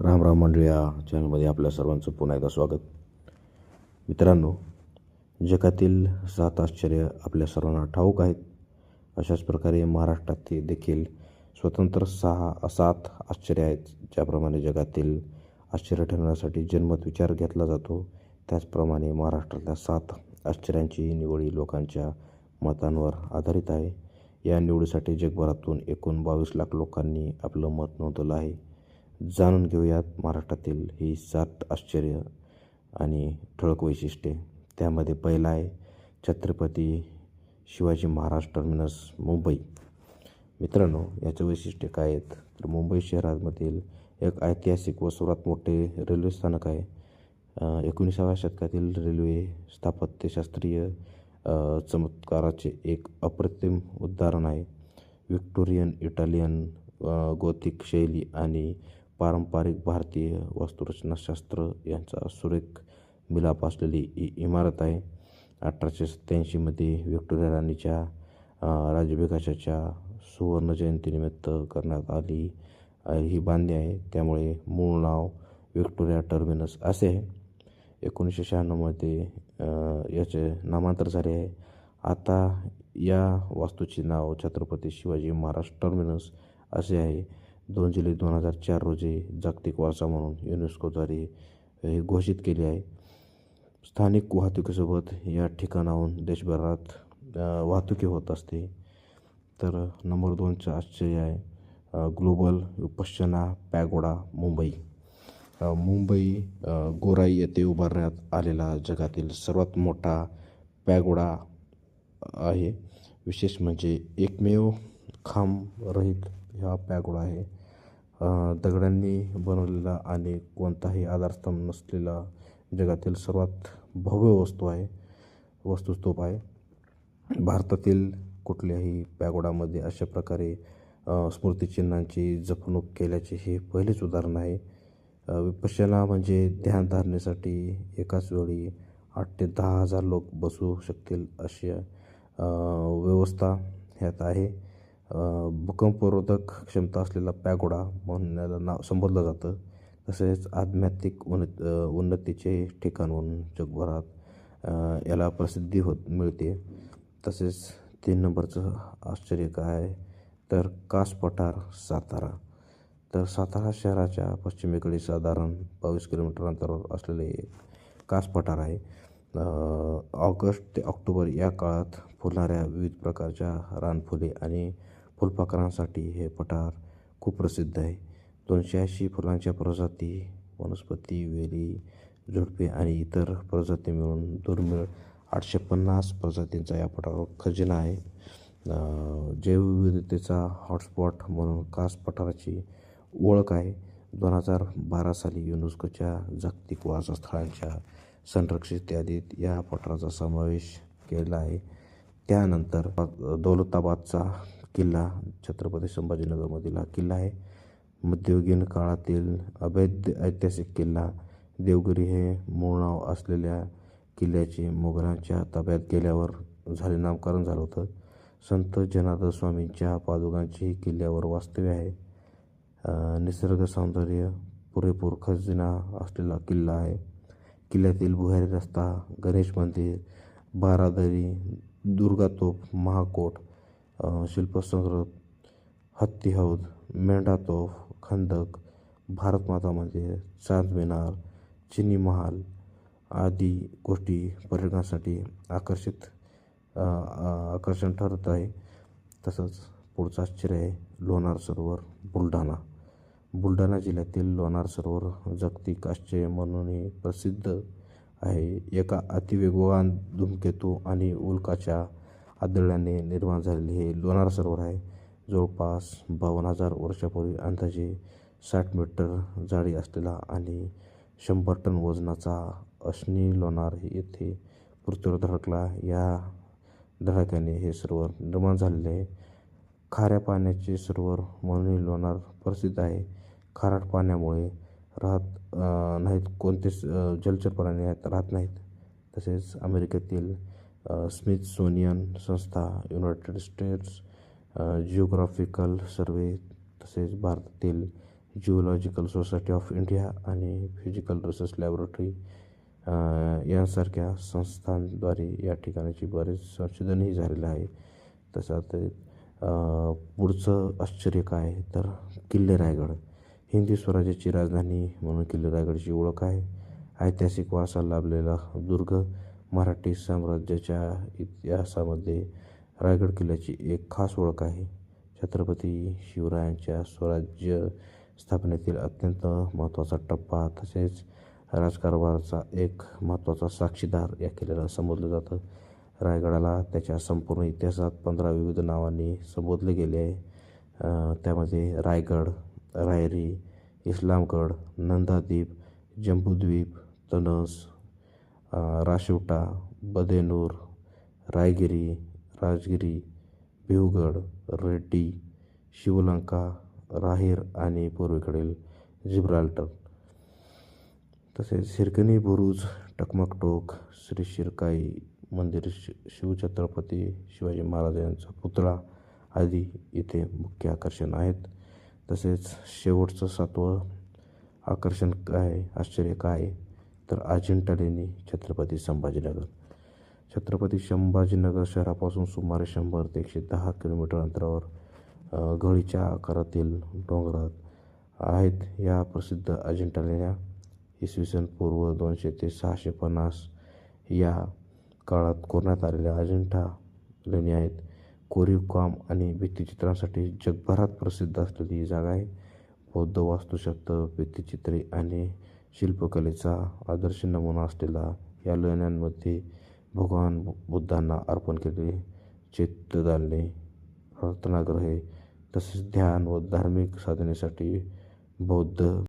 राम राम मंडळी या चॅनलमध्ये आपल्या सर्वांचं पुन्हा एकदा स्वागत. मित्रांनो जगातील सात आश्चर्य आपल्या सर्वांना ठाऊक आहेत. अशाच प्रकारे महाराष्ट्रात देखील स्वतंत्र सहा सात आश्चर्य आहेत ज्याप्रमाणे जगातील आश्चर्य ठरवण्यासाठी जन्मत विचार घेतला जातो. त्याचप्रमाणे महाराष्ट्रातल्या सात आश्चर्यांची निवडी लोकांच्या मतांवर आधारित आहे. या निवडीसाठी जगभरातून एकूण बावीस लाख लोकांनी आपलं मत नोंदवलं आहे. जाणून घेऊयात महाराष्ट्रातील ही सात आश्चर्य आणि ठळक वैशिष्ट्ये. त्यामध्ये पहिलं आहे छत्रपती शिवाजी महाराज टर्मिनस मुंबई. मित्रांनो याचं वैशिष्ट्य काय आहेत? तर मुंबई शहरामधील एक ऐतिहासिक व सर्वात मोठे रेल्वे स्थानक आहे. एकोणीसाव्या शतकातील रेल्वे स्थापत्यशास्त्रीय चमत्काराचे एक अप्रतिम उदाहरण आहे. विक्टोरियन इटालियन गोथिक शैली आणि पारंपरिक भारतीय वास्तुरचनाशास्त्र यांचा सुरेख मिलाप असलेली इमारत आहे. अठराशे सत्त्याऐंशीमध्ये व्हिक्टोरिया राणीच्या अ, राज्याभिषेकाच्या सुवर्ण जयंतीनिमित्त करण्यात आली ही बांधणी आहे. त्यामुळे मूळ नाव व्हिक्टोरिया टर्मिनस असे आहे. एकोणीसशे शहाण्णवमध्ये याचे नामांतर झाले आहे. आता या वास्तूचे नाव छत्रपती शिवाजी महाराज टर्मिनस असे आहे. दोन जुलै दोन हजार चार रोजी जागतिक वारसा म्हणून युनेस्कोद्वारे हे घोषित केले आहे. स्थानिक वाहतुकीसोबत या ठिकाणाहून देशभरात वाहतुकी होत असते. तर नंबर दोनचं आश्चर्य आहे ग्लोबल विपश्यना पॅगोडा मुंबई. मुंबई गोराई येथे उभारण्यात आलेला जगातील सर्वात मोठा पॅगोडा आहे. विशेष म्हणजे एकमेव खांब रहित हा पॅगोडा आहे. दगडांनी बनवलेला आणि कोणताही आधारस्तंभ नसलेला जगातील सर्वात भव्य वस्तू आहे वस्तुस्तूप आहे. भारतातील कुठल्याही पॅगोडामध्ये अशा प्रकारे स्मृतिचिन्हांची जपणूक केल्याचे हे पहिलेच उदाहरण आहे. विपश्यना म्हणजे ध्यानधारणेसाठी एकाच वेळी आठ ते दहा हजार लोक बसू शकतील अशी व्यवस्था ह्यात आहे. भूकंपरोधक क्षमता असलेला पॅगोडा म्हणून याला नाव संबोधलं जातं. तसेच आध्यात्मिक उन्नत उन्नतीचे ठिकाण म्हणून जगभरात याला प्रसिद्धी होत मिळते. तसेच तीन नंबरचं आश्चर्य काय? आहे तर कास पठार सातारा. तर सातारा शहराच्या पश्चिमेकडे साधारण बावीस किलोमीटर अंतरावर असलेले एक कास पठार आहे ऑगस्ट ते ऑक्टोबर या काळात फुलणाऱ्या विविध प्रकारच्या रानफुले आणि फुलपाखरांसाठी हे पठार खूप प्रसिद्ध आहे. दोनशे ऐंशी फुलांच्या प्रजाती वनस्पती वेली झुडपे आणि इतर प्रजाती मिळून दुर्मिळ आठशे पन्नास प्रजातींचा या पठारावर खजिना आहे. जैवविविधतेचा हॉटस्पॉट म्हणून कास पठाराची ओळख आहे. दोन हजार बारा साली युनेस्कोच्या जागतिक वासस्थळांच्या संरक्षित यादीत या पठाराचा समावेश केला आहे. त्यानंतर दौलताबादचा किल्ला छत्रपती संभाजीनगरमधील हा किल्ला आहे. मध्ययुगीन काळातील अभेद्य ऐतिहासिक किल्ला देवगिरी हे मूळ नाव असलेल्या किल्ल्याचे मुघलांच्या ताब्यात गेल्यावर झाले नामकरण झालं होतं. संत जनार्दन स्वामींच्या पादुकांची किल्ल्यावर वास्तव्य आहे. निसर्ग सौंदर्य पुरेपूर खजिना असलेला किल्ला आहे. किल्ल्यातील भुयारी रस्ता गणेश मंदिर बारादरी दुर्गातोप महाकोट शिल्पसंग्रह हत्ती हौद मेंढा तोफ खंदक भारतमाता मंदिर चांद मिनार चिनी महाल आदी गोष्टी पर्यटनासाठी आकर्षित आकर्षण ठरत आहे. तसंच पुढचं आश्चर्य आहे लोणार सरोवर बुलढाणा. बुलढाणा जिल्ह्यातील लोणार सरोवर जागतिक आश्चर्य म्हणूनही प्रसिद्ध आहे. एका अतिवेगवान धूमकेतू आणि उल्काच्या आदळल्याने निर्माण झालेले हे लोणार सरोवर आहे. जवळपास बावन्न हजार वर्षापूर्वी अंदाजे साठ मीटर जाडी असलेला आणि शंभर टन वजनाचा अश्नी लोणार येथे पृथ्वीवर धडकला. या धडाक्याने हे सरोवर निर्माण झालेले आहे. खाऱ्या पाण्याचे सरोवर म्हणूनही लोणार प्रसिद्ध आहे. खारट पाण्यामुळे राहत नाहीत. कोणतेच जलचर प्राणी आहेत राहत नाहीत. तसेच अमेरिकेतील स्मिथसोनियन संस्था युनायटेड स्टेट्स जिओग्राफिकल सर्वे तसेच भारतातील जिओलॉजिकल सोसायटी ऑफ इंडिया आणि फिजिकल रिसर्च लॅबोरेटरी यांसारख्या संस्थांद्वारे या ठिकाणाची बरेच संशोधनही झालेलं आहे. तसं पुढचं आश्चर्य काय तर किल्ले रायगड. हिंदी स्वराज्याची राजधानी म्हणून किल्ले रायगडची ओळख आहे. ऐतिहासिक वारसा लाभलेला दुर्ग मराठी साम्राज्याच्या इतिहासामध्ये रायगड किल्ल्याची एक खास ओळख आहे. छत्रपती शिवरायांच्या स्वराज्य स्थापनेतील अत्यंत महत्त्वाचा टप्पा तसेच राजकारभाराचा एक महत्त्वाचा साक्षीदार या किल्ल्याला संबोधलं जातं. रायगडाला त्याच्या संपूर्ण इतिहासात पंधरा विविध नावांनी संबोधले गेले आहे. त्यामध्ये रायगड रायरी इस्लामगड नंदादीप जंबूद्वीप तनस राशिवटा बदेनूर रायगिरी राजगिरी भिवगड रेड्डी शिवलंका राहीर आणि पूर्वेकडील जिब्राल्टर. तसेच हिरकणी बुरुज टकमकटोक श्री शिरकाई मंदिर शि शिवछत्रपती शिवाजी महाराज यांचा पुतळा आदी इथे मुख्य आकर्षण आहेत. तसेच शेवटचं सातवं आकर्षण काय आश्चर्य काय तर अजिंठा लेणी छत्रपती संभाजीनगर. छत्रपती संभाजीनगर शहरापासून सुमारे शंभर ते एकशे दहा किलोमीटर अंतरावर घळीच्या आकारातील डोंगरात आहेत. या प्रसिद्ध अजिंठा लेण्या इसवी सन पूर्व दोनशे ते सहाशे पन्नास या काळात कोरण्यात आलेल्या अजिंठा लेणी आहेत. कोरीव काम आणि भित्तिचित्रांसाठी जगभरात प्रसिद्ध असलेली ही जागा आहे. बौद्ध वास्तुशास्त्र भित्तिचित्रे आणि शिल्पकलेचा आदर्श नमुना असलेला या लेण्यांमध्ये भगवान बु- बुद्धांना अर्पण केलेले चैत्यदालने प्रार्थनागृहे तसेच ध्यान व धार्मिक साधनेसाठी बौद्ध